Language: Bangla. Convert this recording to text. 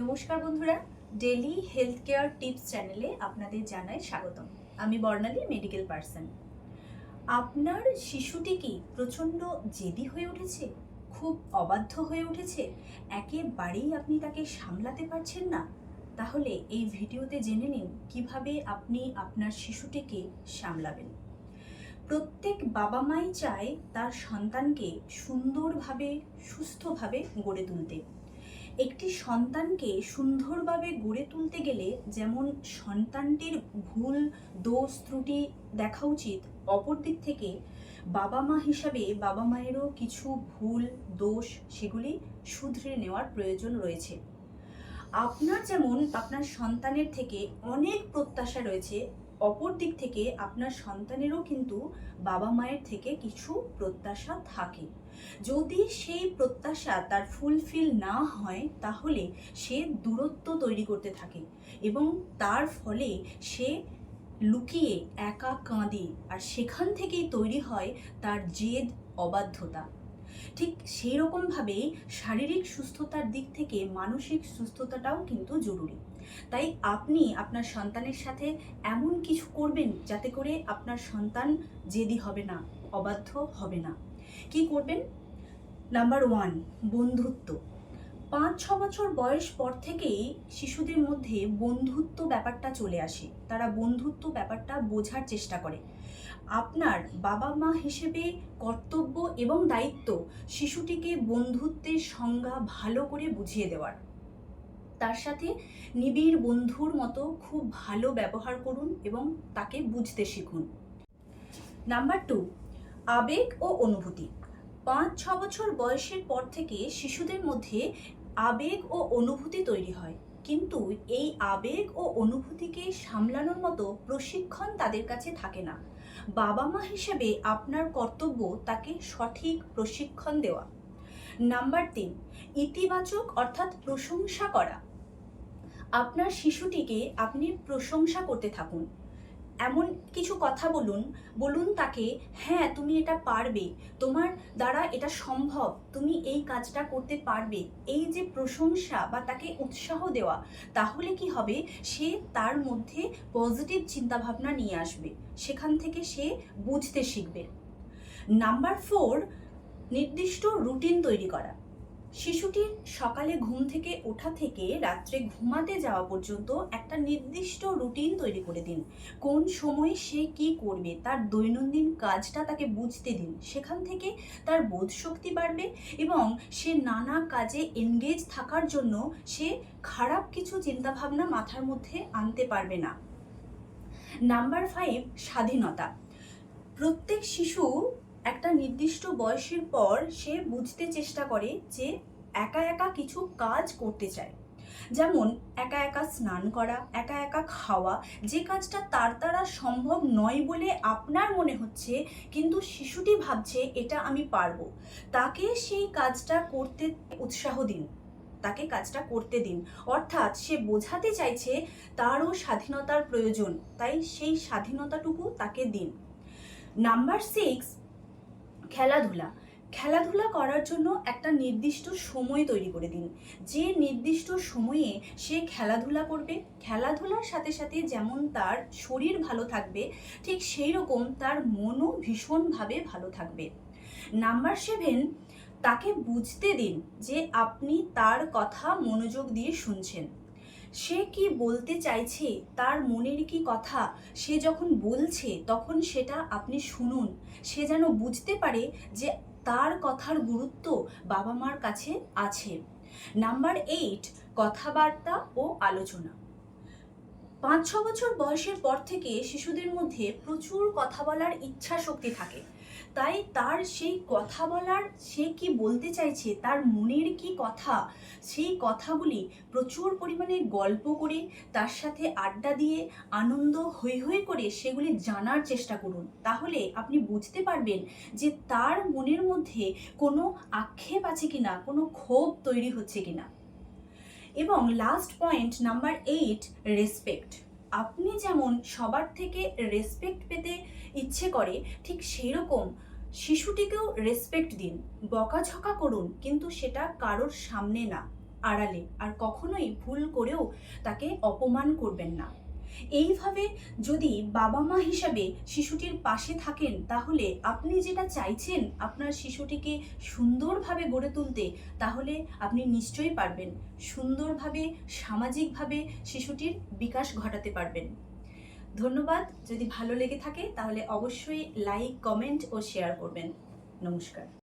নমস্কার বন্ধুরা ডেলি হেলথ কেয়ার টিপস চ্যানেলে আপনাদের জানাই স্বাগতম। আমি বর্ণালী মেডিকেল পার্সন আপনার শিশুটি কি প্রচণ্ড জেদি হয়ে উঠেছে? খুব অবাধ্য হয়ে উঠেছে? একেবারেই আপনি তাকে সামলাতে পারছেন না? তাহলে এই ভিডিওতে জেনে নিন, কীভাবে আপনি আপনার শিশুটিকে সামলাবেন। প্রত্যেক বাবা মাই চায় তার সন্তানকে সুন্দরভাবে, সুস্থভাবে গড়ে তুলতে। একটি সন্তানকে সুন্দরভাবে গড়ে তুলতে গেলে যেমন সন্তানটির ভুল, দোষ, ত্রুটি দেখা উচিত অপর দিক থেকে বাবা মা হিসাবে বাবা মায়েরও কিছু ভুল, দোষ সেগুলি শুধরে নেওয়ার প্রয়োজন রয়েছে। আপনার যেমন আপনার সন্তানের থেকে অনেক প্রত্যাশা রয়েছে অপর দিক থেকে আপনার সন্তানেরও কিন্তু বাবা মায়ের থেকে কিছু প্রত্যাশা থাকে। যদি সেই প্রত্যাশা তার ফুলফিল না হয়, তাহলে সে দূরত্ব তৈরি করতে থাকে এবং তার ফলে সে লুকিয়ে একা কাঁদে আর সেখান থেকেই তৈরি হয় তার জেদ, অবাধ্যতা। ঠিক সেই রকমভাবেই শারীরিক সুস্থতার দিক থেকে মানসিক সুস্থতাটাও কিন্তু জরুরি। তাই আপনি আপনার সন্তানের সাথে এমন কিছু করবেন যাতে করে আপনার সন্তান জেদি হবে না, অবাধ্য হবে না। কি করবেন? নাম্বার ওয়ান বন্ধুত্ব। পাঁচ ছ বছর বয়স পর থেকেই শিশুদের মধ্যে বন্ধুত্ব ব্যাপারটা চলে আসে। তারা বন্ধুত্ব ব্যাপারটা বোঝার চেষ্টা করে। আপনার বাবা মা হিসেবে কর্তব্য এবং দায়িত্ব শিশুটিকে বন্ধুত্বের সংজ্ঞা ভালো করে বুঝিয়ে দেওয়ার। তার সাথে নিবিড় বন্ধুর মতো খুব ভালো ব্যবহার করুন এবং তাকে বুঝতে শিখুন। নাম্বার টু, আবেগ ও অনুভূতি। পাঁচ, ছ বছর বয়সের পর থেকে শিশুদের মধ্যে আবেগ ও অনুভূতি তৈরি হয়। কিন্তু এই আবেগ ও অনুভূতিকে সামলানোর মতো প্রশিক্ষণ তাদের কাছে থাকে না। বাবা মা হিসেবে আপনার কর্তব্য তাকে সঠিক প্রশিক্ষণ দেওয়া। নাম্বার তিন, ইতিবাচক অর্থাৎ প্রশংসা করা। আপনার শিশুটিকে আপনি প্রশংসা করতে থাকুন। এমন কিছু কথা বলুন বলুন তাকে হ্যাঁ তুমি এটা পারবে। তোমার দ্বারা এটা সম্ভব। তুমি এই কাজটা করতে পারবে। এই যে প্রশংসা বা তাকে উৎসাহ দেওয়া, তাহলে কি হবে? সে তার মধ্যে পজিটিভ চিন্তাভাবনা নিয়ে আসবে। সেখান থেকে সে বুঝতে শিখবে। নাম্বার ফোর নির্দিষ্ট রুটিন তৈরি করা। শিশুটির সকালে ঘুম থেকে ওঠা থেকে রাত্রে ঘুমাতে যাওয়া পর্যন্ত একটা নির্দিষ্ট রুটিন তৈরি করে দিন। কোন সময়ে সে কি করবে, তার দৈনন্দিন কাজটা তাকে বুঝতে দিন। সেখান থেকে তার বোধ শক্তি বাড়বে এবং সে নানা কাজে এনগেজ থাকার জন্য সে খারাপ কিছু চিন্তাভাবনা মাথার মধ্যে আনতে পারবে না। নাম্বার ফাইভ স্বাধীনতা। প্রত্যেক শিশু একটা নির্দিষ্ট বয়সের পর সে বুঝতে চেষ্টা করে যে একা একা কিছু কাজ করতে চায়। যেমন, একা একা স্নান করা, একা একা খাওয়া, যে কাজটা তার দ্বারা সম্ভব নয় বলে আপনার মনে হচ্ছে, কিন্তু শিশুটি ভাবছে এটা আমি পারব। তাকে সেই কাজটা করতে উৎসাহ দিন। তাকে কাজটা করতে দিন। অর্থাৎ সে বোঝাতে চাইছে তারও স্বাধীনতার প্রয়োজন, তাই সেই স্বাধীনতাটুকু তাকে দিন। নাম্বার সিক্স খেলাধুলা। খেলাধুলা করার জন্য একটা নির্দিষ্ট সময় তৈরি করে দিন। যে নির্দিষ্ট সময়ে সে খেলাধুলা করবে, খেলাধুলার সাথে সাথে যেমন তার শরীর ভালো থাকবে, ঠিক সেই রকম তার মনও ভীষণভাবে ভালো থাকবে। নাম্বার সেভেন, তাকে বুঝতে দিন যে আপনি তার কথা মনোযোগ দিয়ে শুনছেন। সে কি বলতে চাইছে, তার মনের কি কথা, সে যখন বলছে, তখন সেটা আপনি শুনুন। সে যেন বুঝতে পারে যে তার কথার গুরুত্ব বাবা মার কাছে আছে। নাম্বার এইট, কথাবার্তা ও আলোচনা। পাঁচ ছ বছর বয়সের পর থেকে শিশুদের মধ্যে প্রচুর কথা বলার ইচ্ছা শক্তি থাকে। তাই তার সেই কথা বলার, সে কি বলতে চাইছে, তার মনের কি কথা, সেই কথাগুলি প্রচুর পরিমাণে গল্প করে, তার সাথে আড্ডা দিয়ে, আনন্দ হৈ হৈ করে সেগুলি জানার চেষ্টা করুন। তাহলে আপনি বুঝতে পারবেন যে তার মনের মধ্যে কোনো আক্ষেপ আছে কিনা, কোনো ক্ষোভ তৈরি হচ্ছে কিনা। এবং last point number eight respect আপনি যেমন সবার থেকে রেসপেক্ট পেতে ইচ্ছে করে, ঠিক সেরকম শিশুটিকেও রেসপেক্ট দিন, বকাঝকা করুন, কিন্তু সেটা কারোর সামনে না, আড়ালে। আর কখনোই ভুল করেও তাকে অপমান করবেন না। এইভাবে যদি বাবা মা হিসাবে শিশুটির পাশে থাকেন, তাহলে আপনি যেটা চাইছেন আপনার শিশুটিকে সুন্দরভাবে গড়ে তুলতে, তাহলে আপনি নিশ্চয়ই পারবেন। সুন্দরভাবে, সামাজিকভাবে শিশুটির বিকাশ ঘটাতে পারবেন। ধন্যবাদ। যদি ভালো লেগে থাকে, তাহলে অবশ্যই লাইক কমেন্ট ও শেয়ার করবেন। নমস্কার।